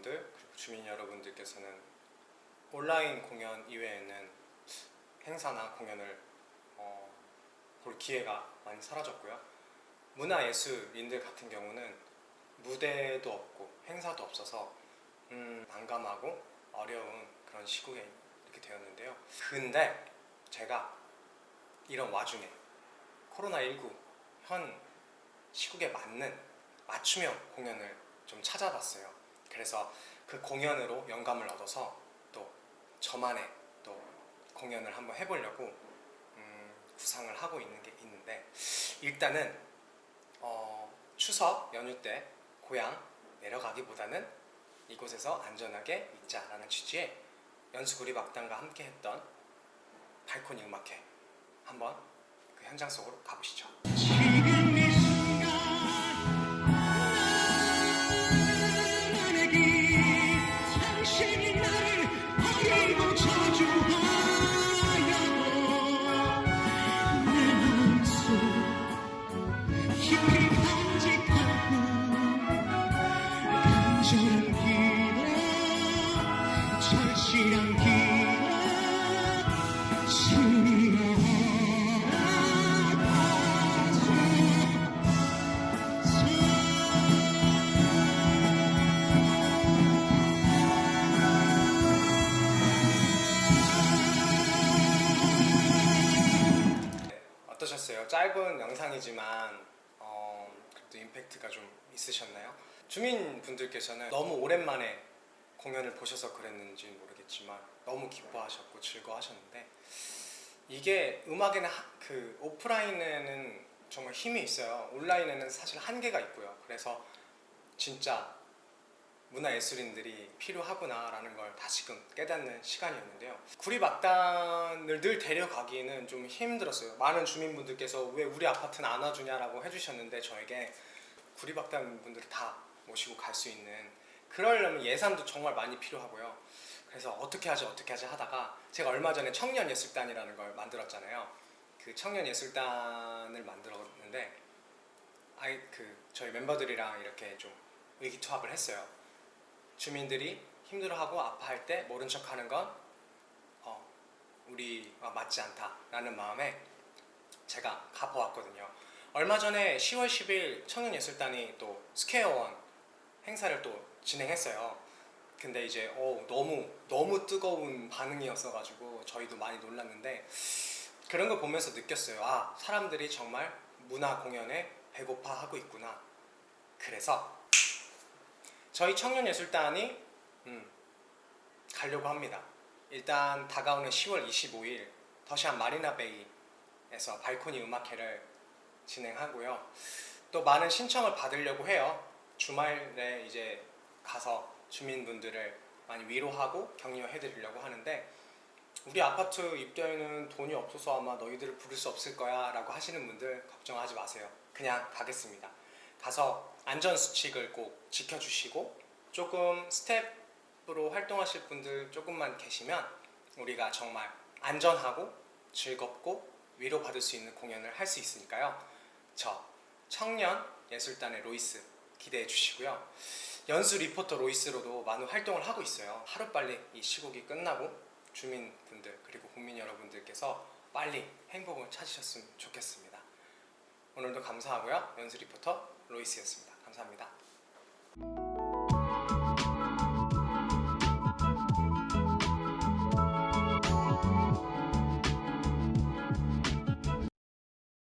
여러분들 그리고 주민 여러분들께서는 온라인 공연 이외에는 행사나 공연을 어, 볼 기회가 많이 사라졌고요. 문화예술인들 같은 경우는 무대도 없고 행사도 없어서 음, 난감하고 어려운 그런 시국에 이렇게 되었는데요. 근데 제가 이런 와중에 코로나19 현 시국에 맞는 맞춤형 공연을 좀 찾아봤어요. 그래서 그 공연으로 영감을 얻어서 또 저만의 또 공연을 한번 해보려고 음, 구상을 하고 있는 게 있는데 일단은 어, 추석 연휴 때 고향 내려가기보다는 이곳에서 안전하게 있자라는 취지의 연수구리 막단과 함께 했던 발코니 음악회 한번 그 현장 속으로 가보시죠. 절실한 기도 주님의 어떠셨어요? 짧은 영상이지만 어, 그래도 임팩트가 좀 있으셨나요? 주민분들께서는 너무 오랜만에 공연을 보셔서 그랬는지 모르겠지만 너무 기뻐하셨고 즐거워하셨는데 이게 음악에는 하- 그 오프라인에는 정말 힘이 있어요. 온라인에는 사실 한계가 있고요. 그래서 진짜 문화 예술인들이 필요하구나라는 걸 다시금 깨닫는 시간이었는데요. 구리박단을 늘 데려가기에는 좀 힘들었어요. 많은 주민분들께서 왜 우리 아파트는 안 와주냐라고 해주셨는데 저에게 구리박단 분들을 다 모시고 갈 수 있는 그러려면 예산도 정말 많이 필요하고요. 그래서 어떻게 하지 어떻게 하지 하다가 제가 얼마 전에 청년예술단이라는 걸 만들었잖아요. 그 청년예술단을 만들었는데 아이 그 저희 멤버들이랑 이렇게 좀 의기투합을 했어요. 주민들이 힘들어하고 아파할 때 모른 척하는 건 어, 우리와 맞지 않다라는 마음에 제가 가보았거든요. 얼마 전에 10월 10일 청년예술단이 또 스퀘어원 행사를 또 진행했어요. 근데 이제 어, 너무 너무 뜨거운 반응이었어가지고 저희도 많이 놀랐는데 그런 걸 보면서 느꼈어요. 아 사람들이 정말 문화 공연에 배고파하고 있구나. 그래서 저희 청년예술단이 음, 가려고 합니다. 일단 다가오는 10월 25일 더시안 마리나베이에서 발코니 음악회를 진행하고요. 또 많은 신청을 받으려고 해요. 주말에 이제 가서 주민분들을 많이 위로하고 격려해 드리려고 하는데 우리 아파트 입대에는 돈이 없어서 아마 너희들을 부를 수 없을 거야 라고 하시는 분들 걱정하지 마세요. 그냥 가겠습니다. 가서 안전수칙을 꼭 지켜주시고 조금 스텝으로 활동하실 분들 조금만 계시면 우리가 정말 안전하고 즐겁고 위로받을 수 있는 공연을 할 수 있으니까요. 저 청년 예술단의 로이스 기대해 주시고요. 연수 리포터 로이스로도 많은 활동을 하고 있어요. 하루빨리 이 시국이 끝나고 주민분들 그리고 국민 여러분들께서 빨리 행복을 찾으셨으면 좋겠습니다. 오늘도 감사하고요. 연수 리포터 로이스였습니다. 감사합니다.